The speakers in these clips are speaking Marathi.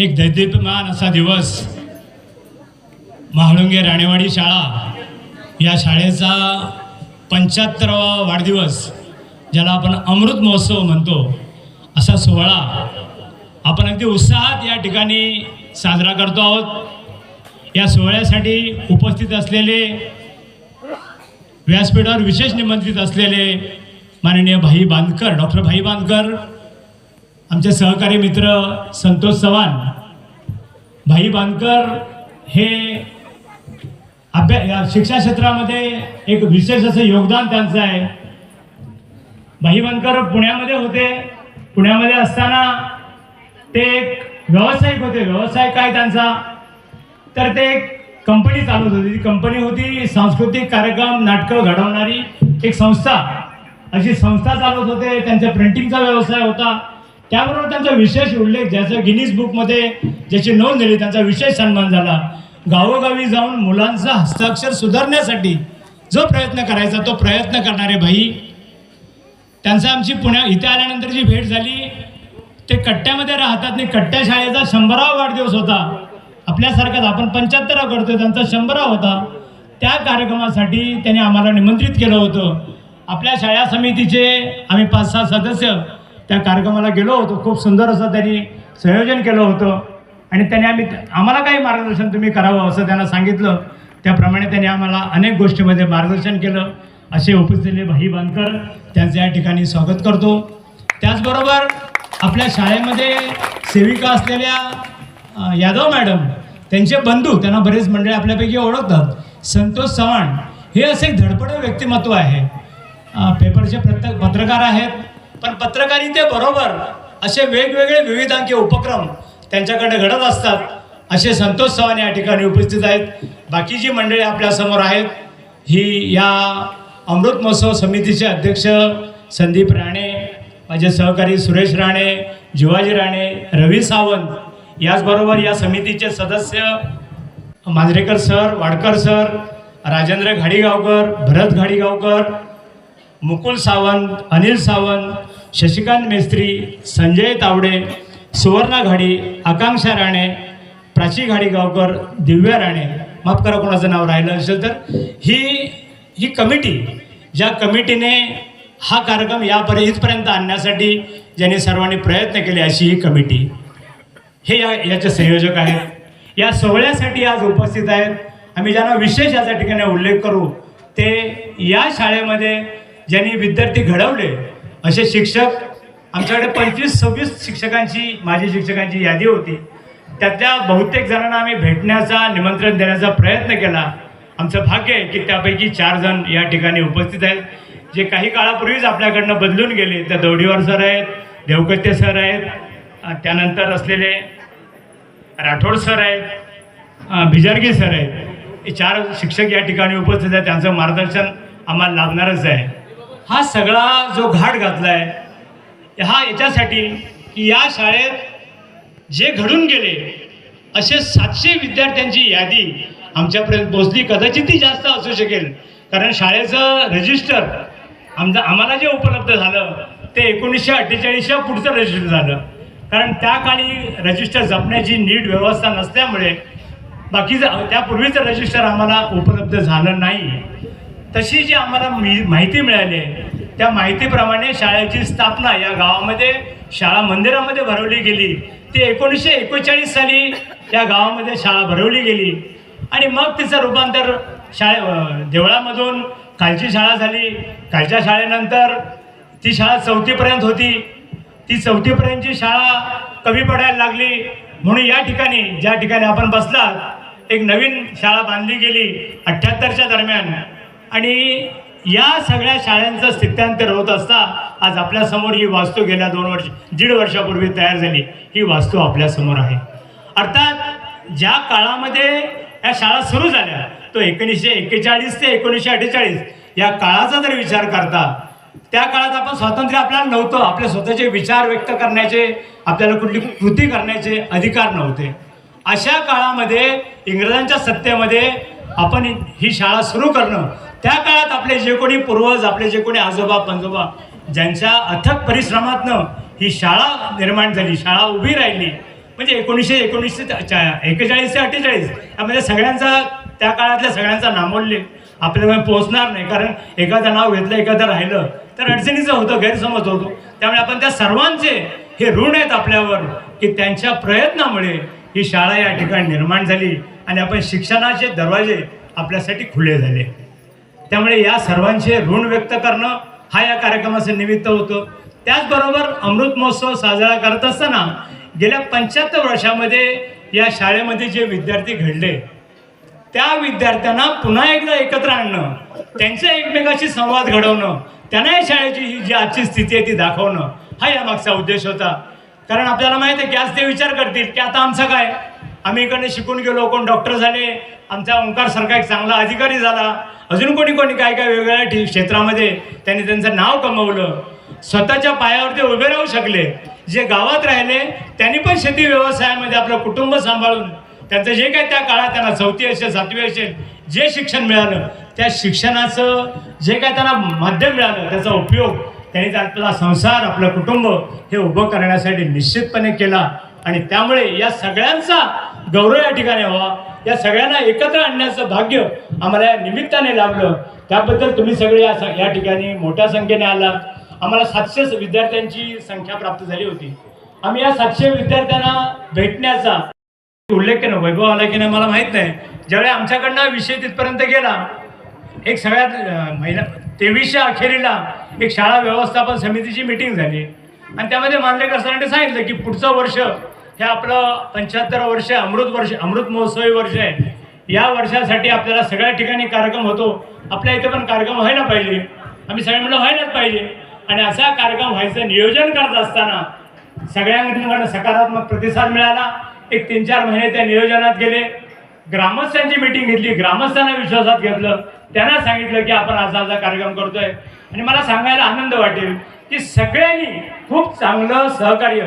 एक दैदिप्यमान असा दिवस. महाळुंगे राणेवाडी शाळा. या शाळेचा पंच्याहत्तरावा वाढदिवस ज्याला आपण अमृत महोत्सव म्हणतो असा सोहळा आपण अगदी उत्साहात या ठिकाणी साजरा करतो आहोत. या सोहळ्यासाठी उपस्थित असलेले व्यासपीठावर विशेष निमंत्रित असलेले माननीय भाई बांधकर डॉक्टर भाई बांधकर आमचे सहकारी मित्र संतोष चव्हाण भाई बांदकर हे अभ्या या क्षेत्रामध्ये एक विशेष असं योगदान त्यांचं आहे. भाई बांदकर पुण्यामध्ये होते. पुण्यामध्ये असताना ते एक व्यावसायिक होते. व्यवसाय काय त्यांचा? तर ते एक कंपनी चालवत होती. ती कंपनी होती सांस्कृतिक कार्यक्रम नाटकं घडवणारी एक संस्था. अशी संस्था चालवत होते. त्यांच्या प्रिंटिंगचा व्यवसाय होता. त्याबरोबर त्यांचा विशेष उल्लेख ज्याचा गिनीज बुकमध्ये ज्याची नोंद झाली त्यांचा विशेष सन्मान झाला. गावोगावी जाऊन मुलांचा हस्ताक्षर सुधारण्यासाठी जो प्रयत्न करायचा तो प्रयत्न करणारे भाई त्यांचा आमची पुण्या इथे आल्यानंतर जी भेट झाली ते कट्ट्यामध्ये राहतात आणि कट्ट्या शाळेचा शंभरावा वाढदिवस होता. आपल्यासारखाच आपण पंच्याहत्तरा करतो त्यांचा शंभरावा होता. त्या कार्यक्रमासाठी त्यांनी आम्हाला निमंत्रित केलं होतं. आपल्या शाळा समितीचे आम्ही पाच सहा सदस्य त्या कार्यक्रमाला गेलो होतो. खूप सुंदर असं त्यांनी संयोजन केलं होतं. आणि त्याने आम्ही आम्हाला काही मार्गदर्शन तुम्ही करावं असं त्यांना सांगितलं. त्याप्रमाणे त्यांनी आम्हाला अनेक गोष्टीमध्ये मार्गदर्शन केलं. असे उपस्थितले भाई बांधकर त्यांचं या ठिकाणी स्वागत करतो. त्याचबरोबर आपल्या शाळेमध्ये सेविका असलेल्या यादव मॅडम त्यांचे बंधू त्यांना बरेच मंडळी आपल्यापैकी ओळखतात. संतोष चव्हाण हे असे धडपडे व्यक्तिमत्व आहे. पेपरचे प्रत्येक पत्रकार आहेत. पण पत्रकारितेबरोबर असे वेगवेगळे विविधांकी उपक्रम त्यांच्याकडे घडत असतात असे संतोष चव्हाण या ठिकाणी उपस्थित आहेत. बाकी जी मंडळी आपल्यासमोर आहेत ही या अमृत महोत्सव समितीचे अध्यक्ष संदीप राणे माझे सहकारी सुरेश राणे जिवाजी राणे रवी सावंत याचबरोबर या समितीचे सदस्य मांजरेकर सर वाडकर सर राजेंद्र घाडीगावकर भरत घाडीगावकर मुकुल सावंत अनिल सावंत शशिकांत मेस्त्री संजय तावडे सुवर्णा घाडी आकांक्षा राणे प्राची घाडी गावकर दिव्या राणे. माफ करा कोणाचं नाव राहिलं असेल तर. ही ही कमिटी ज्या कमिटीने हा कार्यक्रम यापर्यंत इथपर्यंत आणण्यासाठी ज्यांनी सर्वांनी प्रयत्न केले अशी ही कमिटी. हे या याचे संयोजक आहेत. या सोहळ्यासाठी आज उपस्थित आहेत. आम्ही ज्यांना विशेष याच्या ठिकाणी उल्लेख करू ते या शाळेमध्ये ज्यांनी विद्यार्थी घडवले असे शिक्षक आमच्याकडे पंचवीस सव्वीस शिक्षकांची माझी शिक्षकांची यादी होती. त्यातल्या बहुतेक जणांना आम्ही भेटण्याचा निमंत्रण देण्याचा प्रयत्न केला. आमचं भाग्य आहे की त्यापैकी चार जण या ठिकाणी उपस्थित आहेत. जे काही काळापूर्वीच आपल्याकडनं बदलून गेले त्या दौडीवर सर आहेत देवकत्ते सर आहेत त्यानंतर असलेले राठोड सर आहेत भिजारगी सर आहेत. हे चार शिक्षक या ठिकाणी उपस्थित आहेत त्यांचं मार्गदर्शन आम्हाला लाभणारच आहे. हा सगळा जो घाट घातला आहे हा याच्यासाठी की या शाळेत जे घडून गेले असे सातशे विद्यार्थ्यांची यादी आमच्यापर्यंत पोहोचली. कदाचित ती जास्त असू शकेल. कारण शाळेचं रजिस्टर आमचं आम्हाला जे उपलब्ध झालं ते एकोणीसशे अठ्ठेचाळीसच्या पुढचं रजिस्टर झालं. कारण त्या काळी रजिस्टर जपण्याची नीट व्यवस्था नसल्यामुळे बाकीचं त्यापूर्वीचं रजिस्टर आम्हाला उपलब्ध झालं नाही. तशी जी आम्हाला माहिती मिळाली आहे त्या माहितीप्रमाणे शाळेची स्थापना या गावामध्ये शाळा मंदिरामध्ये भरवली गेली. ती एकोणीसशे एकोणचाळीस साली या गावामध्ये शाळा भरवली गेली. आणि मग तिचं रूपांतर शाळे देवळामधून खालची शाळा झाली. खालच्या शाळेनंतर ती शाळा चौथीपर्यंत होती. ती चौथीपर्यंतची शाळा कमी पडायला लागली. म्हणून या ठिकाणी ज्या ठिकाणी आपण बसलात एक नवीन शाळा बांधली गेली अठ्ठ्याहत्तरच्या दरम्यान. आणि या सगळ्या शाळांचं स्थित्यांतर होत असता आज आपल्यासमोर ही वास्तू गेल्या दोन वर्ष दीड वर्षापूर्वी तयार झाली. ही वास्तू आपल्यासमोर आहे. अर्थात ज्या काळामध्ये या शाळा सुरू झाल्या तो एकोणीसशे एक्केचाळीस ते एकोणीसशे अठ्ठेचाळीस या काळाचा जर विचार करता त्या काळात आपण स्वातंत्र्य आपल्याला नव्हतं. आपले स्वतःचे विचार व्यक्त करण्याचे आपल्याला कुठली कृती करण्याचे अधिकार नव्हते. अशा काळामध्ये इंग्रजांच्या सत्तेमध्ये आपण ही शाळा सुरू करणं. त्या काळात आपले जे कोणी पूर्वज आपले जे कोणी आजोबा पंजोबा ज्यांच्या अथक परिश्रमातनं ही शाळा निर्माण झाली शाळा उभी राहिली. म्हणजे एकोणीसशे एकोणीसशे एकेचाळीस ते अठ्ठेचाळीस म्हणजे सगळ्यांचा त्या काळातल्या सगळ्यांचा नामोल्य आपल्यामुळे पोहोचणार नाही. कारण एखादं नाव घेतलं एखादं राहिलं तर अडचणीचं होतं गैरसमज होतो. त्यामुळे आपण त्या सर्वांचे हे ऋण आहेत आपल्यावर की त्यांच्या प्रयत्नामुळे ही शाळा या ठिकाणी निर्माण झाली. आणि आपण शिक्षणाचे दरवाजे आपल्यासाठी खुले झाले. त्यामुळे या सर्वांचे ऋण व्यक्त करणं हा या कार्यक्रमाचं निमित्त होतं. त्याचबरोबर अमृत महोत्सव साजरा करत असताना गेल्या पंच्याहत्तर वर्षामध्ये या शाळेमध्ये जे विद्यार्थी घडले त्या विद्यार्थ्यांना पुन्हा एकदा एकत्र आणणं त्यांच्या एकमेकाशी संवाद घडवणं त्यांना या शाळेची ही जी आजची स्थिती आहे ती दाखवणं हा या मागचा उद्देश होता. कारण आपल्याला माहिती आहे की आज ते विचार करतील की आता आमचं काय? आम्ही इकडे शिकून गेलो कोण डॉक्टर झाले आमचा ओंकार सारखा एक चांगला अधिकारी झाला. अजून कोणी कोणी काय काय वेगवेगळ्या ठि- क्षेत्रामध्ये त्यांनी त्यांचं नाव कमवलं. स्वतःच्या पायावरती उभे राहू शकले. जे गावात राहिले त्यांनी पण शेती व्यवसायामध्ये आपलं कुटुंब सांभाळून त्यांचं जे काय त्या काळात त्यांना चौथी असेल सातवी असेल जे शिक्षण मिळालं त्या शिक्षणाचं जे काय त्यांना माध्यम मिळालं त्याचा उपयोग त्यांनी आपला संसार आपलं कुटुंब हे उभं करण्यासाठी निश्चितपणे केला. आणि त्यामुळे या सगळ्यांचा गौरव या ठिकाणी व्हावा या सगळ्यांना एकत्र आणण्याचं भाग्य आम्हाला या निमित्ताने लाभलं. त्याबद्दल तुम्ही सगळे या स- या ठिकाणी मोठ्या संख्येने आलात. आम्हाला सातशे विद्यार्थ्यांची संख्या प्राप्त झाली होती. आम्ही या सातशे विद्यार्थ्यांना भेटण्याचा उल्लेख केला. वैभव आला की नाही मला माहीत नाही. ज्यावेळी आमच्याकडनं विषय तिथपर्यंत गेला एक सगळ्यात अं, महिना तेवीसच्या अखेरीला एक शाळा व्यवस्थापन समितीची मिटिंग झाली. आणि त्यामध्ये मांजरेकर सरांनी सांगितलं की पुढचं वर्ष हे आपलं पंच्याहत्तर वर्ष अमृत वर्ष अमृत महोत्सवी वर्ष आहे. या वर्षासाठी आपल्याला सगळ्या ठिकाणी कार्यक्रम होतो. आपल्या इथे पण कार्यक्रम व्हायला पाहिजे. आम्ही सगळे म्हणलं व्हायलाच पाहिजे. आणि असा कार्यक्रम व्हायचं नियोजन करत असताना सगळ्यांकडून सकारात्मक प्रतिसाद मिळाला. एक तीन चार महिने त्या नियोजनात गेले. ग्रामस्थांची मिटिंग घेतली. ग्रामस्थांना विश्वासात घेतलं. त्यांना सांगितलं की आपण असा असा कार्यक्रम करतोय. आणि मला सांगायला आनंद वाटेल. की सगळ्यांनी खूप चांगलं सहकार्य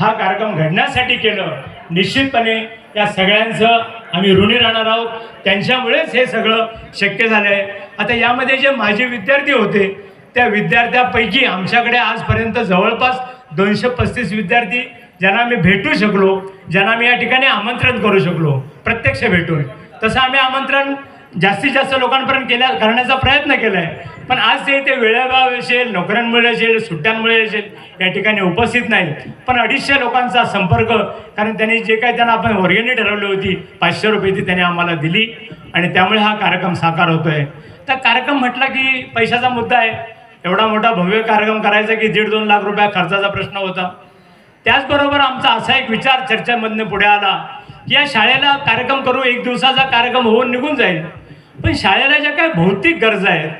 हा कार्यक्रम घडण्यासाठी केलं. निश्चितपणे या सगळ्यांचं आम्ही ऋणी राहणार आहोत. त्यांच्यामुळेच हे सगळं शक्य झालं आहे आता यामध्ये जे माझे विद्यार्थी होते त्या विद्यार्थ्यापैकी आमच्याकडे आजपर्यंत जवळपास दोनशे पस्तीस विद्यार्थी ज्यांना आम्ही भेटू शकलो ज्यांना आम्ही या ठिकाणी आमंत्रण करू शकलो प्रत्यक्ष भेटून. तसं आम्ही आमंत्रण जास्तीत जास्त लोकांपर्यंत केल्या करण्याचा प्रयत्न केला आहे पण आज ते इथे वेळेभाव असेल नोकऱ्यांमुळे असेल सुट्ट्यांमुळे असेल या ठिकाणी उपस्थित नाहीत पण अडीचशे लोकांचा संपर्क कारण त्यांनी जे काही त्यांना आपण वर्गणी ठरवली होती पाचशे रुपये ती त्यांनी आम्हाला दिली आणि त्यामुळे हा कार्यक्रम साकार होतो आहे तर कार्यक्रम म्हटला की पैशाचा मुद्दा आहे. एवढा मोठा भव्य कार्यक्रम करायचा की दीड दोन लाख रुपया खर्चाचा प्रश्न होता. त्याचबरोबर आमचा असा एक विचार चर्चेमधनं पुढे आला की या शाळेला कार्यक्रम करू एक दिवसाचा कार्यक्रम होऊन निघून जाईल. पण शाळेला ज्या काही भौतिक गरजा आहेत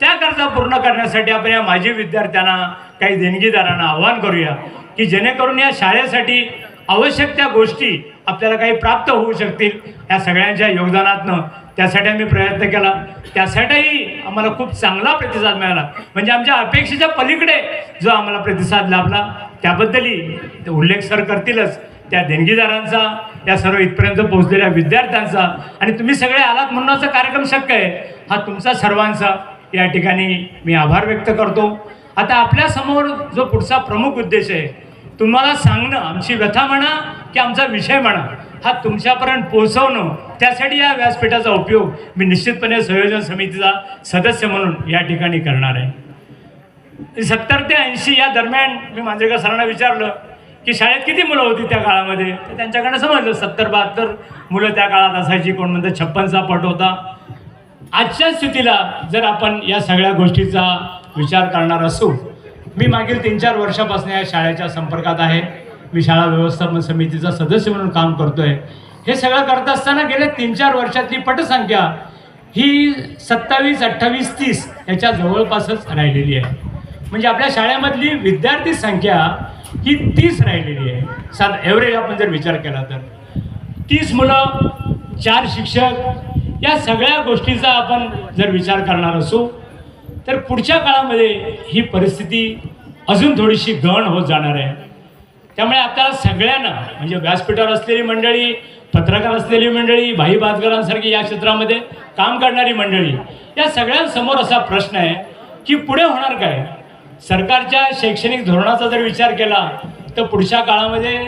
त्या गरजा पूर्ण करण्यासाठी आपण या माजी विद्यार्थ्यांना काही देणगीदारांना आवाहन करूया की जेणेकरून या शाळेसाठी आवश्यक त्या गोष्टी आपल्याला काही प्राप्त होऊ शकतील या सगळ्यांच्या योगदानातनं. त्यासाठी आम्ही प्रयत्न केला. त्यासाठीही आम्हाला खूप चांगला प्रतिसाद मिळाला. म्हणजे आमच्या अपेक्षेच्या पलीकडे जो आम्हाला प्रतिसाद लाभला त्याबद्दलही ते उल्लेख सर करतीलच. त्या देणगीदारांचा या सर्व इथपर्यंत पोहोचलेल्या विद्यार्थ्यांचा. आणि तुम्ही सगळे आलात म्हणून असा कार्यक्रम शक्य आहे. हा तुमचा सर्वांचा. या ठिकाणी मी आभार व्यक्त करतो. आता आपल्यासमोर जो पुढचा प्रमुख उद्देश आहे तुम्हाला सांगणं आमची व्यथा म्हणा की आमचा विषय म्हणा हा तुमच्यापर्यंत पोहोचवणं त्यासाठी या व्यासपीठाचा उपयोग मी निश्चितपणे संयोजन समितीचा सदस्य म्हणून या ठिकाणी करणार आहे. सत्तर ते ऐंशी या दरम्यान मी मांजरेकर सरांना विचारलं की शाळेत किती मुलं होती त्या काळामध्ये? तर त्यांच्याकडनं समजलं सत्तर बहात्तर मुलं त्या काळात असायची. कोण म्हणतं छप्पनचा पट होता. आजच्या स्थितीला जर आपण या सगळ्या गोष्टीचा विचार करणार असू मी मागील तीन चार वर्षापासून या शाळेच्या संपर्कात आहे. मी शाळा व्यवस्थापन समितीचा सदस्य म्हणून काम करतोय. हे सगळं करत असताना गेल्या तीन चार वर्षातली पटसंख्या ही सत्तावीस अठ्ठावीस तीस याच्या जवळपासच राहिलेली आहे. म्हणजे आपल्या शाळेमधली विद्यार्थी संख्या ही तीस राहिलेली आहे. साध ॲव्हरेज आपण जर विचार केला तर. तीस मुलं चार शिक्षक या सगळ्या गोष्टीचा आपण जर विचार करणार असू तर पुढच्या काळामध्ये ही परिस्थिती अजून थोडीशी गहन होत जाणार आहे. त्यामुळे आता सगळ्यांना म्हणजे व्यासपीठावर असलेली मंडळी पत्रकार असलेली मंडळी भाई बाजगरांसारखी या क्षेत्रामध्ये काम करणारी मंडळी या सगळ्यांसमोर असा प्रश्न आहे की पुढे होणार काय? सरकारच्या शैक्षणिक धोरणाचा जर विचार केला तर पुढच्या काळामध्ये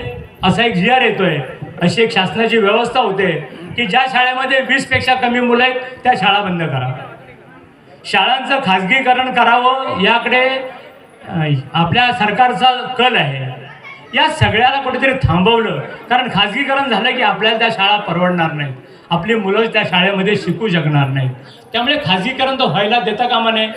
असा एक जी आर येतोय अशी एक शासनाची व्यवस्था होते की ज्या शाळेमध्ये वीसपेक्षा कमी मुलं आहेत त्या शाळा बंद करा शाळांचं खाजगीकरण करावं याकडे आपल्या सरकारचा कल आहे. या सगळ्याला कुठेतरी थांबवलं. कारण खाजगीकरण झालं की आपल्याला त्या शाळा परवडणार नाहीत. आपली मुलं त्या शाळेमध्ये शिकू शकणार नाहीत. त्यामुळे खाजगीकरण तर व्हायला देता कामा नये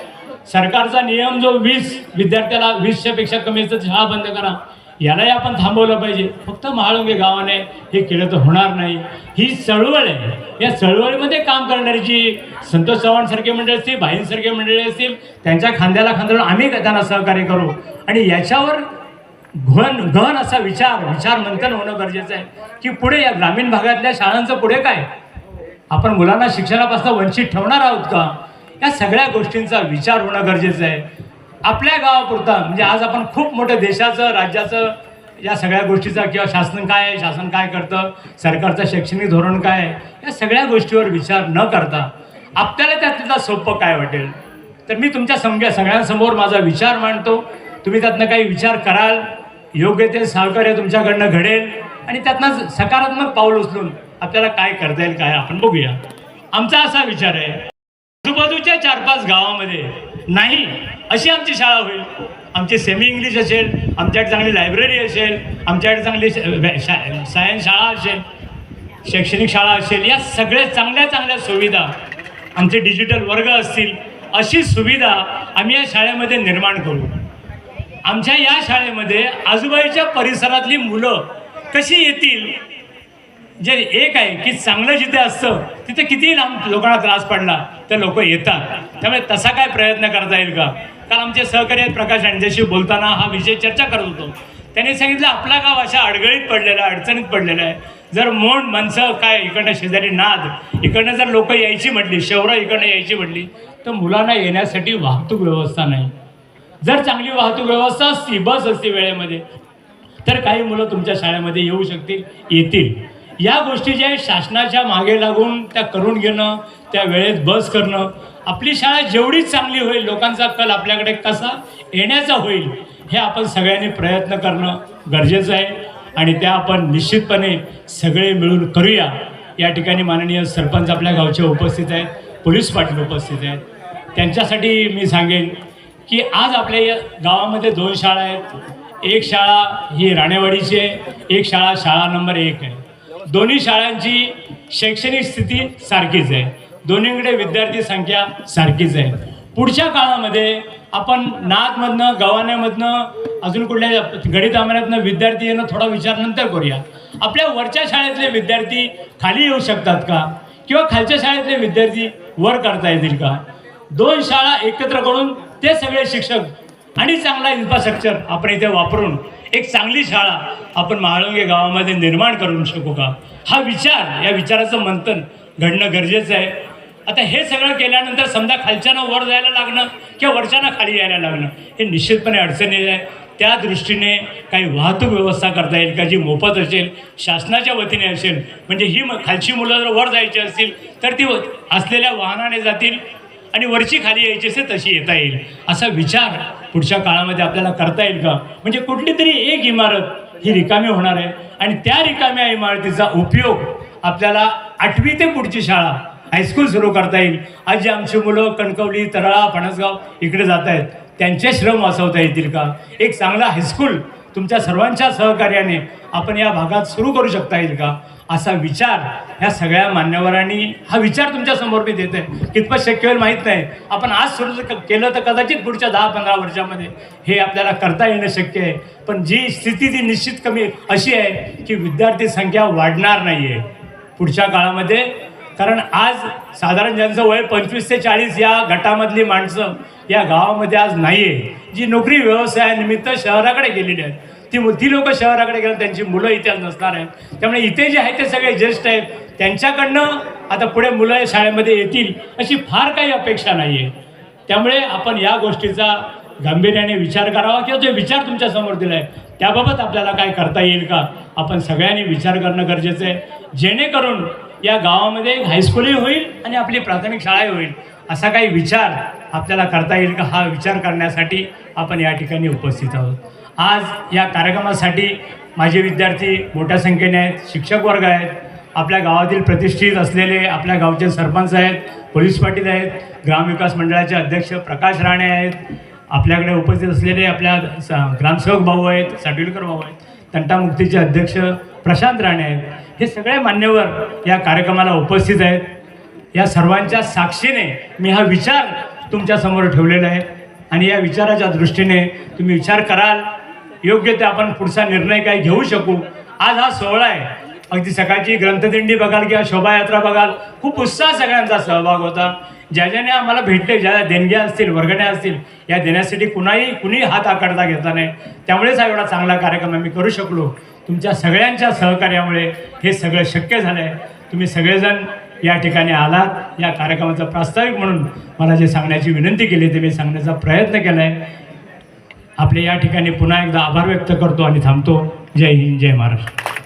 सरकारचा नियम जो वीस विद्यार्थ्याला वीसच्यापेक्षा कमी तर शाळा बंद करा. यालाही आपण थांबवलं पाहिजे. फक्त महाळुंगे गावाने हे केलं तर होणार नाही. ही चळवळ आहे. या चळवळीमध्ये काम करणारी जी संतोष चव्हाणसारखे मंडळी असतील भाईंसारखे मंडळी असतील त्यांच्या खांद्याला खांद्याला आम्ही त्यांना सहकार्य करू. आणि याच्यावर घन घन असा विचार विचार मंथन होणं गरजेचं आहे. की पुढे या ग्रामीण भागातल्या शाळांचं पुढे काय? आपण मुलांना शिक्षणापासून वंचित ठेवणार आहोत का? या सगळ्या गोष्टींचा विचार होणं गरजेचं आहे. आपल्या गावापुरता म्हणजे आज आपण खूप मोठं देशाचं राज्याचं या सगळ्या गोष्टीचा किंवा शासन काय आहे शासन काय करतं सरकारचं शैक्षणिक धोरण काय आहे या सगळ्या गोष्टीवर विचार न करता आपल्याला त्यातलं सोपं काय वाटेल? तर मी तुमच्या समग्या सगळ्यांसमोर माझा विचार मांडतो. तुम्ही त्यातनं काही विचार कराल योग्य ते सहकार्य तुमच्याकडनं घडेल आणि त्यातनं सकारात्मक पाऊल उचलून आपल्याला काय करता येईल काय आपण बघूया. आमचा असा विचार आहे. आजूबाजूच्या चार पाच गावामध्ये नाही अशी आमची शाळा होईल. आमची सेमी इंग्लिश असेल आमच्याकडे चांगली लायब्ररी असेल आमच्याकडे चांगली सायन्स शाळा असेल शैक्षणिक शाळा असेल या सगळ्या चांगल्या चांगल्या सुविधा आमचे डिजिटल वर्ग असतील अशी सुविधा आम्ही या शाळेमध्ये निर्माण करू. आमच्या या शाळेमध्ये आजूबाजूच्या परिसरातली मुलं कशी येतील जे एक आहे की चांगलं जिथे असतं तिथे किती लांब लोकांना त्रास पडला तर लोक येतात. त्यामुळे तसा काय प्रयत्न करता येईल का? कारण आमचे सहकारी आहेत प्रकाश यांच्याशी बोलताना हा विषय चर्चा करत होतो. त्यांनी सांगितलं आपला गाव अशा अडगळीत पडलेला आहे अडचणीत पडलेला आहे. जर मोंड माणसं काय इकडनं शेजारी नाद इकडनं जर लोक यायची म्हटली शहरं इकडनं यायची म्हटली तर मुलांना येण्यासाठी वाहतूक व्यवस्था नाही. जर चांगली वाहतूक व्यवस्था असती बस असती वेळेमध्ये तर काही मुलं तुमच्या शाळेमध्ये येऊ शकतील येतील. या गोष्टी ज्या आहेत, शासनाच्या मागे लागून त्या करून घेणं त्या वेळेत बस करणं आपली शाळा जेवढी चांगली होईल लोकांचा कल आपल्याकडे कसा येण्याचा होईल हे आपण सगळ्यांनी प्रयत्न करणं गरजेचं आहे. आणि त्या आपण निश्चितपणे सगळे मिळून करूया. या ठिकाणी माननीय सरपंच आपल्या गावचे उपस्थित आहेत पोलीस पाटील उपस्थित आहेत. त्यांच्यासाठी मी सांगेन की आज आपल्या या गावामध्ये दोन शाळा आहेत. एक शाळा ही राणेवाडीची आहे एक शाळा शाळा नंबर एक आहे. दोन्ही शाळांची शैक्षणिक स्थिती सारखीच आहे. दोन्हीकडे विद्यार्थी संख्या सारखीच आहे. पुढच्या काळामध्ये आपण नाथमधनं गव्हाण्यामधनं अजून कुठल्या गणित विद्यार्थी येणं थोडा विचार नंतर करूया. आपल्या वरच्या शाळेतले विद्यार्थी खाली येऊ शकतात का? किंवा खालच्या शाळेतले विद्यार्थी वर करता येतील का? दोन शाळा एकत्र करून ते सगळे शिक्षक आणि चांगला इन्फ्रास्ट्रक्चर आपण इथे वापरून एक चांगली शाळा आपण महाळुंगे गावामध्ये निर्माण करू शकू का? हा विचार या विचाराचं मंथन घडणं गरजेचं आहे. आता हे सगळं केल्यानंतर समजा खालच्यानं वर जायला लागणं किंवा वरच्यानं खाली यायला लागणं हे निश्चितपणे अडचणीचं आहे त्या दृष्टीने काही वाहतूक व्यवस्था करता येईल का? जी मोफत असेल शासनाच्या वतीने असेल म्हणजे ही म- खालची मुलं जर वर जायची असतील तर ती व- असलेल्या वाहनाने जातील आणि वरची खाली यायची असेल तशी येता येईल. असा विचार पुढच्या काळामध्ये आपल्याला करता येईल का? म्हणजे कुठली तरी एक इमारत ही रिकामी होणार आहे. आणि त्या रिकाम्या इमारतीचा उपयोग आपल्याला आठवी ते पुढची शाळा हायस्कूल सुरू करता येईल. आज जी आमची मुलं कणकवली तरळा फणसगाव इकडे जात आहेत त्यांचे श्रम वाचवता येतील का? एक चांगला हायस्कूल तुमच्या सर्वांच्या सहकार्याने आपण या भागात सुरू करू शकता येईल का? असा विचार ह्या सगळ्या मान्यवरांनी हा विचार तुमच्यासमोर मी देते कितपत शक्य होईल माहीत नाही. आपण आज सुरू क- केलं तर कदाचित पुढच्या दहा पंधरा वर्षामध्ये हे आपल्याला करता येणं शक्य आहे. पण जी स्थिती ती निश्चित कमी अशी आहे की विद्यार्थी संख्या वाढणार नाही आहे पुढच्या काळामध्ये. कारण आज साधारण ज्यांचं वय पंचवीस ते चाळीस या गटामधली माणसं या गावामध्ये आज नाही आहे जी नोकरी व्यवसायानिमित्त शहराकडे गेलेली आहेत. ती ती लोक शहराकडे गेले त्यांची मुलं इथे नसणार आहेत. त्यामुळे इथे जे आहेत ते सगळे ज्येष्ठ आहेत. त्यांच्याकडनं आता पुढे मुलं या शाळेमध्ये येतील अशी फार काही अपेक्षा नाही आहे त्यामुळे आपण या गोष्टीचा गांभीर्याने विचार करावा किंवा जो विचार तुमच्यासमोर दिला आहे त्याबाबत आपल्याला काय करता येईल का? आपण सगळ्यांनी विचार करणं गरजेचं आहे. जेणेकरून या गावामध्ये एक हायस्कूलही होईल आणि आपली प्राथमिक शाळाही होईल. असा काही विचार आपल्याला करता येईल का? हा विचार करण्यासाठी आपण या ठिकाणी उपस्थित आहोत. आज या कार्यक्रमासाठी माझे विद्यार्थी मोठ्या संख्येने आहेत शिक्षक वर्ग आहेत आपल्या गावातील प्रतिष्ठित असलेले आपल्या गावचे सरपंच आहेत पोलीस पाटील आहेत ग्रामविकास मंडळाचे अध्यक्ष प्रकाश राणे आहेत आपल्याकडे उपस्थित असलेले आपल्या स ग्रामसेवक भाऊ आहेत साटविलकर भाऊ आहेत तंटामुक्तीचे अध्यक्ष प्रशांत राणे आहेत. हे सगळे मान्यवर या कार्यक्रमाला उपस्थित आहेत. या सर्वांच्या साक्षीने मी हा विचार तुमच्यासमोर ठेवलेला आहे. आणि या विचाराच्या दृष्टीने तुम्ही विचार कराल. योग्य ते आपण पुढचा निर्णय काय घेऊ शकू. आज हा सोहळा आहे. अगदी सकाळची ग्रंथदिंडी बघाल किंवा शोभायात्रा बघाल. खूप उत्साह सगळ्यांचा सहभाग होता. ज्या ज्याने आम्हाला भेटले ज्या देणग्या असतील वर्गण्या असतील या देण्यासाठी कुणाही कुणी हात आकडता घेतला नाही. त्यामुळेच हा एवढा चांगला कार्यक्रम आम्ही करू शकलो. तुमच्या सगळ्यांच्या सहकार्यामुळे हे सगळं शक्य झालं आहे तुम्ही सगळेजण या ठिकाणी आलात. या कार्यक्रमाचा प्रास्ताविक म्हणून मला जे सांगण्याची विनंती केली ते मी सांगण्याचा प्रयत्न केला आहे आपले या ठिकाणी पुन्हा एकदा आभार व्यक्त करतो आणि थांबतो. जय हिंद जय महाराष्ट्र.